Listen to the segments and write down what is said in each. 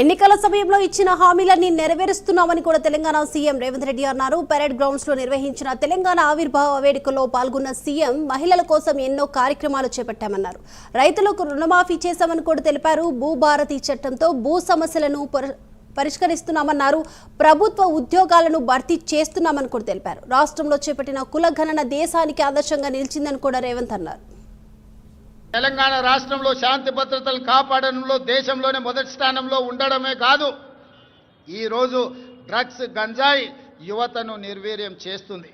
ఎన్నికల సమయంలో ఇచ్చిన హామీలన్నీ నెరవేరుస్తున్నామని కూడా తెలంగాణ సీఎం రేవంత్ రెడ్డి అన్నారు. పెరేడ్ గ్రౌండ్స్లో నిర్వహించిన తెలంగాణ ఆవిర్భావ వేడుకలో పాల్గొన్న సీఎం మహిళల కోసం ఎన్నో కార్యక్రమాలు చేపట్టామన్నారు. రైతులకు రుణమాఫీ చేశామని కూడా తెలిపారు. భూభారతి చట్టంతో భూ సమస్యలను పరిష్కరిస్తున్నామన్నారు. ప్రభుత్వ ఉద్యోగాలను భర్తీ చేస్తున్నామని కూడా తెలిపారు. రాష్ట్రంలో చేపట్టిన కుల గణన దేశానికి ఆదర్శంగా నిలిచిందని కూడా రేవంత్ అన్నారు. తెలంగాణ రాష్ట్రంలో శాంతి భద్రతలు కాపాడడంలో దేశంలోనే మొదటి స్థానంలో ఉండడమే కాదు ఈరోజు డ్రగ్స్ గంజాయి యువతను నిర్వీర్యం చేస్తుంది.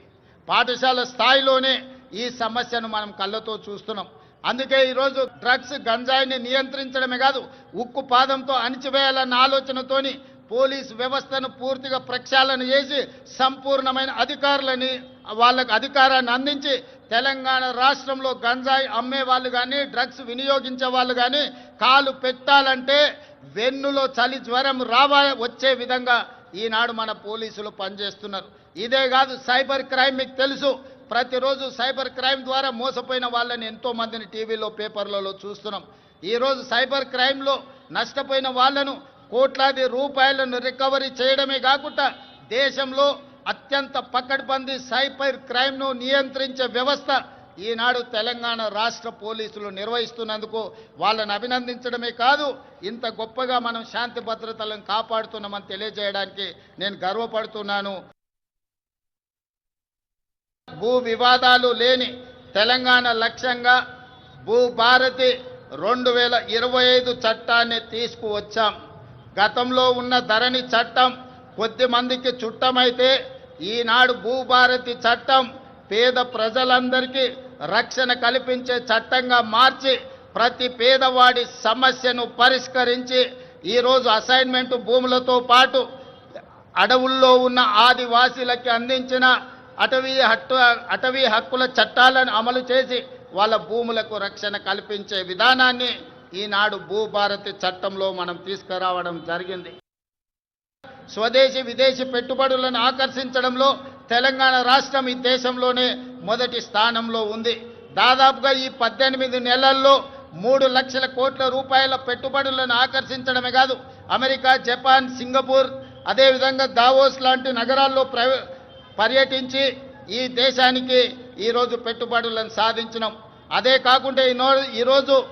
పాఠశాల స్థాయిలోనే ఈ సమస్యను మనం కళ్ళతో చూస్తున్నాం. అందుకే ఈరోజు డ్రగ్స్ గంజాయిని నియంత్రించడమే కాదు ఉక్కు పాదంతో అణిచివేయాలన్న ఆలోచనతోని పోలీస్ వ్యవస్థను పూర్తిగా ప్రక్షాళన చేసి సంపూర్ణమైన అధికారులని వాళ్ళకు అధికారాన్ని అందించి తెలంగాణ రాష్ట్రంలో గంజాయి అమ్మే వాళ్ళు కానీ డ్రగ్స్ వినియోగించే వాళ్ళు కానీ కాలు పెట్టాలంటే వెన్నులో చలి జ్వరం రావా వచ్చే విధంగా ఈనాడు మన పోలీసులు పనిచేస్తున్నారు. ఇదే కాదు సైబర్ క్రైమ్ మీకు తెలుసు. ప్రతిరోజు సైబర్ క్రైమ్ ద్వారా మోసపోయిన వాళ్ళని ఎంతో మందిని టీవీలో పేపర్లలో చూస్తున్నాం. ఈరోజు సైబర్ క్రైమ్లో నష్టపోయిన వాళ్ళను కోట్లాది రూపాయలను రికవరీ చేయడమే కాకుండా దేశంలో అత్యంత పకడ్బందీ సైబర్ క్రైమ్ను నియంత్రించే వ్యవస్థ ఈనాడు తెలంగాణ రాష్ట్ర పోలీసులు నిర్వహిస్తున్నందుకు వాళ్ళని అభినందించడమే కాదు ఇంత గొప్పగా మనం శాంతి భద్రతలను కాపాడుతున్నామని తెలియజేయడానికి నేను గర్వపడుతున్నాను. భూ వివాదాలు లేని తెలంగాణ లక్ష్యంగా భూభారతి రెండు వేల ఇరవై ఐదు చట్టాన్ని తీసుకువచ్చాం. గతంలో ఉన్న ధరణి చట్టం కొద్ది మందికి చుట్టమైతే ఈనాడు భూభారతి చట్టం పేద ప్రజలందరికీ రక్షణ కల్పించే చట్టంగా మార్చి ప్రతి పేదవాడి సమస్యను పరిష్కరించి ఈరోజు అసైన్మెంట్ భూములతో పాటు అడవుల్లో ఉన్న ఆదివాసీలకి అందించిన అటవీ హట్టు అటవీ హక్కుల చట్టాలను అమలు చేసి వాళ్ళ భూములకు రక్షణ కల్పించే విధానాన్ని ఈనాడు భూభారతి చట్టంలో మనం తీసుకురావడం జరిగింది. స్వదేశీ విదేశీ పెట్టుబడులను ఆకర్షించడంలో తెలంగాణ రాష్ట్రం ఈ దేశంలోనే మొదటి స్థానంలో ఉంది. దాదాపుగా ఈ పద్దెనిమిది నెలల్లో మూడు లక్షల కోట్ల రూపాయల పెట్టుబడులను ఆకర్షించడమే కాదు అమెరికా జపాన్ సింగపూర్ అదేవిధంగా దావోస్ లాంటి నగరాల్లో ప్రవ పర్యటించి ఈ దేశానికి ఈరోజు పెట్టుబడులను సాధించినాం. అదే కాకుండా ఈనో- ఈరోజు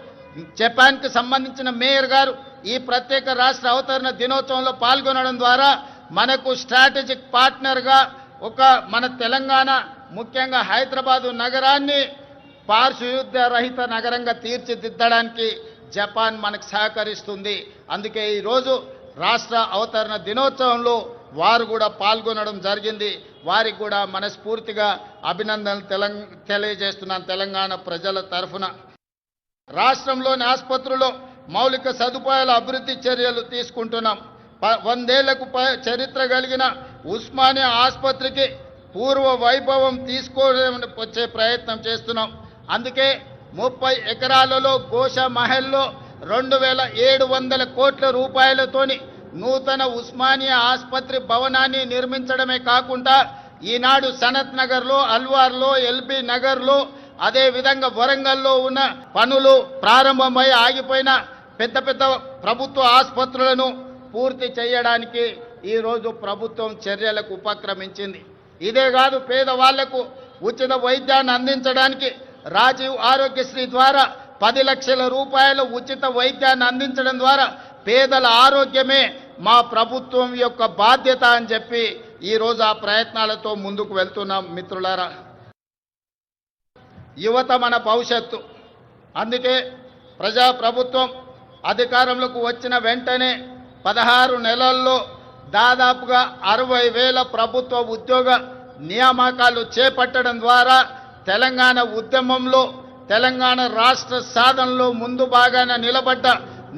జపాన్కి సంబంధించిన మేయర్ గారు ఈ ప్రత్యేక రాష్ట్ర అవతరణ దినోత్సవంలో పాల్గొనడం ద్వారా మనకు స్ట్రాటజిక్ పార్ట్నర్గా ఒక మన తెలంగాణ ముఖ్యంగా హైదరాబాదు నగరాన్ని పార్శ్వయుద్ధ రహిత నగరంగా తీర్చిదిద్దడానికి జపాన్ మనకు సహకరిస్తుంది. అందుకే ఈరోజు రాష్ట్ర అవతరణ దినోత్సవంలో వారు కూడా పాల్గొనడం జరిగింది. వారికి కూడా మనస్ఫూర్తిగా అభినందనలు తెలంగ తెలియజేస్తున్నాను తెలంగాణ ప్రజల తరఫున. రాష్ట్రంలోని ఆసుపత్రుల్లో మౌలిక సదుపాయాల అభివృద్ధి చర్యలు తీసుకుంటున్నాం. ప- వందేళ్ళకు చరిత్ర కలిగిన ఉస్మానియా ఆసుపత్రికి పూర్వ వైభవం తీసుకోవడం వచ్చే ప్రయత్నం చేస్తున్నాం. అందుకే ముప్పై ఎకరాలలో గోష మహల్లో రెండు వేల ఏడు వందల కోట్ల రూపాయలతోని నూతన ఉస్మానియా ఆసుపత్రి భవనాన్ని నిర్మించడమే కాకుండా ఈనాడు సనత్ నగర్లో అల్వార్లో ఎల్బీ నగర్లో అదేవిధంగా వరంగల్లో ఉన్న పనులు ప్రారంభమై ఆగిపోయిన పెద్ద పెద్ద ప్రభుత్వ ఆసుపత్రులను పూర్తి చేయడానికి ఈరోజు ప్రభుత్వం చర్యలకు ఉపక్రమించింది. ఇదే కాదు పేదవాళ్ళకు ఉచిత వైద్యాన్ని అందించడానికి రాజీవ్ ఆరోగ్యశ్రీ ద్వారా పది లక్షల రూపాయల ఉచిత వైద్యాన్ని అందించడం ద్వారా పేదల ఆరోగ్యమే మా ప్రభుత్వం యొక్క బాధ్యత అని చెప్పి ఈరోజు ఆ ప్రయత్నాలతో ముందుకు వెళ్తున్నాం మిత్రులారా. యువత మన భవిష్యత్తు. అందుకే ప్రజా ప్రభుత్వం అధికారంలోకి వచ్చిన వెంటనే పదహారు నెలల్లో దాదాపుగా అరవై వేల ప్రభుత్వ ఉద్యోగ నియామకాలు చేపట్టడం ద్వారా తెలంగాణ ఉద్యమంలో తెలంగాణ రాష్ట్ర సాధనలో ముందు భాగాన నిలబడ్డ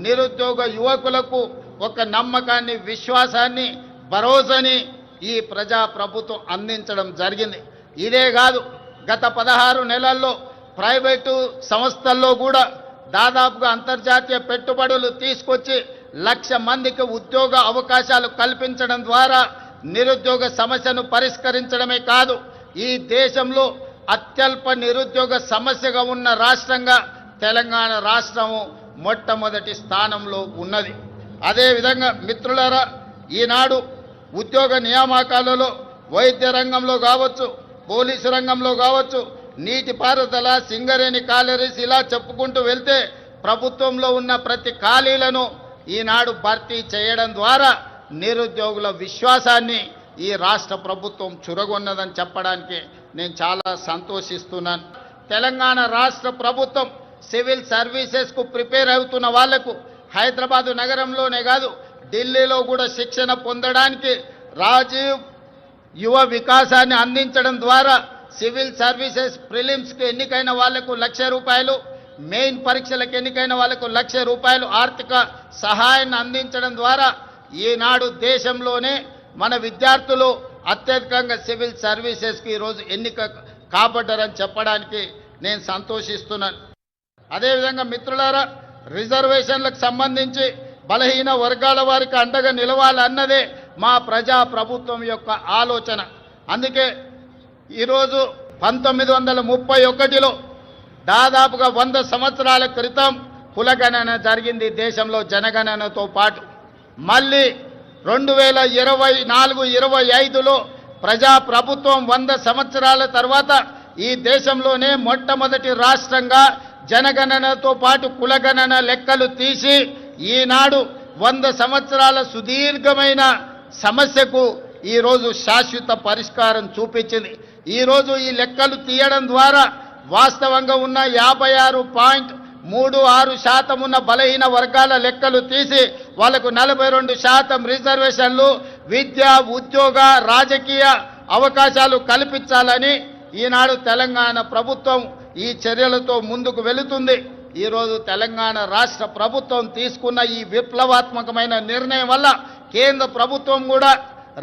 నిరుద్యోగ యువకులకు ఒక నమ్మకాన్ని విశ్వాసాన్ని భరోసాని ఈ ప్రజా ప్రభుత్వం అందించడం జరిగింది. ఇదే కాదు గత పదహారు నెలల్లో ప్రైవేటు సంస్థల్లో కూడా దాదాపుగా అంతర్జాతీయ పెట్టుబడులు తీసుకొచ్చి లక్ష మందికి ఉద్యోగ అవకాశాలు కల్పించడం ద్వారా నిరుద్యోగ సమస్యను పరిష్కరించడమే కాదు ఈ దేశంలో అత్యల్ప నిరుద్యోగ సమస్యగా ఉన్న రాష్ట్రంగా తెలంగాణ రాష్ట్రము మొట్టమొదటి స్థానంలో ఉన్నది. అదేవిధంగా మిత్రులారా ఈనాడు ఉద్యోగ నియామకాలలో వైద్య రంగంలో కావచ్చు పోలీసు రంగంలో కావచ్చు నీటిపారుదల సింగరేణి కాలరీస్ ఇలా చెప్పుకుంటూ వెళ్తే ప్రభుత్వంలో ఉన్న ప్రతి ఖాళీలను ఈనాడు భర్తీ చేయడం ద్వారా నిరుద్యోగుల విశ్వాసాన్ని ఈ రాష్ట్ర ప్రభుత్వం చురగొన్నదని చెప్పడానికి నేను చాలా సంతోషిస్తున్నాను. తెలంగాణ రాష్ట్ర ప్రభుత్వం సివిల్ సర్వీసెస్కు ప్రిపేర్ అవుతున్న వాళ్ళకు హైదరాబాదు నగరంలోనే కాదు ఢిల్లీలో కూడా శిక్షణ పొందడానికి రాజీవ్ యువ వికాసాన్ని అందించడం ద్వారా సివిల్ సర్వీసెస్ ప్రిలిమ్స్కి ఎన్నికైన వాళ్ళకు లక్ష రూపాయలు మెయిన్ పరీక్షలకు ఎన్నికైన వాళ్ళకు లక్ష రూపాయలు ఆర్థిక సహాయాన్ని అందించడం ద్వారా ఈనాడు దేశంలోనే మన విద్యార్థులు అత్యధికంగా సివిల్ సర్వీసెస్కి ఈరోజు ఎన్నిక కాబడ్డారని చెప్పడానికి నేను సంతోషిస్తున్నాను అదేవిధంగా మిత్రులారా రిజర్వేషన్లకు సంబంధించి బలహీన వర్గాల వారికి అండగా నిలవాలన్నదే మా ప్రజా ప్రభుత్వం యొక్క ఆలోచన. అందుకే ఈరోజు పంతొమ్మిది వందల ముప్పై ఒకటిలో దాదాపుగా వంద సంవత్సరాల క్రితం కులగణన జరిగింది దేశంలో జనగణనతో పాటు. మళ్ళీ రెండు వేల ఇరవై నాలుగు ఇరవై ఐదులో ప్రజా ప్రభుత్వం వంద సంవత్సరాల తర్వాత ఈ దేశంలోనే మొట్టమొదటి రాష్ట్రంగా జనగణనతో పాటు కులగణన లెక్కలు తీసి ఈనాడు వంద సంవత్సరాల సుదీర్ఘమైన సమస్యకు ఈరోజు శాశ్వత పరిష్కారం చూపించింది. ఈరోజు ఈ లెక్కలు తీయడం ద్వారా వాస్తవంగా ఉన్న యాభై ఆరు పాయింట్ మూడు ఆరు శాతం ఉన్న బలహీన వర్గాల లెక్కలు తీసి వాళ్ళకు నలభై రెండు శాతం రిజర్వేషన్లు విద్య ఉద్యోగ రాజకీయ అవకాశాలు కల్పించాలని ఈనాడు తెలంగాణ ప్రభుత్వం ఈ చర్యలతో ముందుకు వెళుతుంది. ఈరోజు తెలంగాణ రాష్ట్ర ప్రభుత్వం తీసుకున్న ఈ విప్లవాత్మకమైన నిర్ణయం వల్ల కేంద్ర ప్రభుత్వం కూడా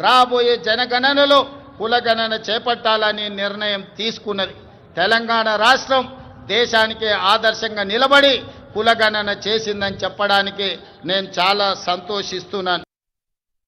రాబోయే జనగణనలో కులగణన చేపట్టాలని నిర్ణయం తీసుకున్నది. తెలంగాణ రాష్ట్రం దేశానికి ఆదర్శంగా నిలబడి కులగణన చేసిందని చెప్పడానికి నేను చాలా సంతోషిస్తున్నాను.